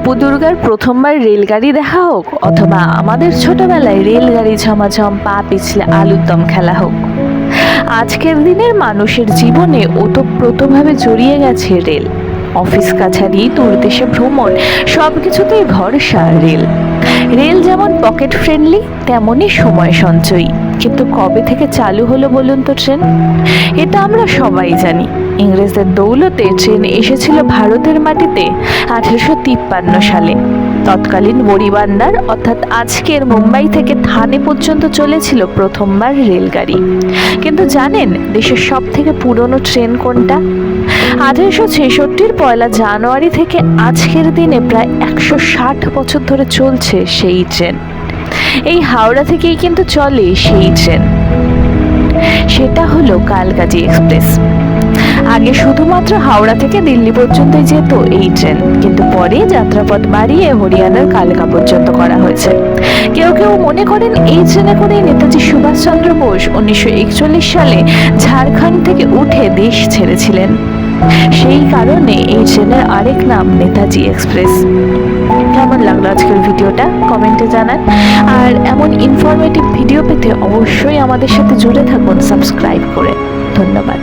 অপু দুর্গার প্রথমবার রেলগাড়ি দেখা হোক অথবা আমাদের ছোটবেলায় রেলগাড়ি ঝমাঝম পা পিছলে আলুর দম খেলা হোক। আজকের দিনের মানুষের জীবনে ওতপ্রোতভাবে জড়িয়ে গেছে রেল। অফিস কাছারি, দূরদেশে ভ্রমণ সব কিছুতেই ভরসা রেল। রেল যেমন পকেট ফ্রেন্ডলি, তেমনই সময় সঞ্চয়ী। কিন্তু কবে থেকে চালু হলো বলুন তো ট্রেন? এটা আমরা সবাই জানি। ইংরেজদের দৌলতে ট্রেন এসেছিল ভারতের মাটিতে আঠেরোশো তিপ্পান্ন সালে। তৎকালীন বড়িবান্দার অর্থাৎ আজকের মুম্বাই থেকে থানে পর্যন্ত চলেছিল প্রথমবার রেলগাড়ি। কিন্তু জানেন দেশের সব থেকে পুরনো ট্রেন কোনটা? আঠেরোশো ছেষট্টির পয়লা জানুয়ারি থেকে আজকের দিনে প্রায় একশো ষাট বছর ধরে চলছে সেই ট্রেন। এই হাওড়া থেকেই কিন্তু চলে সেই ট্রেন। সেটা হলো কালকাজি এক্সপ্রেস। আগে শুধুমাত্র হাওড়া থেকে দিল্লি পর্যন্তই যেত এই ট্রেন, কিন্তু পরে যাত্রাপথ বাড়িয়ে হরিয়ানার কালকা পর্যন্ত করা হয়েছে। কেউ কেউ মনে করেন এই ট্রেনে করেই নেতাজি সুভাষচন্দ্র বোস উনিশশো একচল্লিশ সালে ঝাড়খণ্ড থেকে উঠে দেশ ছেড়েছিলেন। সেই কারণে এই ট্রেনের আরেক নাম নেতাজি এক্সপ্রেস। কেমন লাগল আজকের ভিডিওটা? কমেন্টে জানান। আর এমন ইনফরমেটিভ ভিডিও পেতে অবশ্যই আমাদের সাথে জুড়ে থাকুন সাবস্ক্রাইব করে। ধন্যবাদ।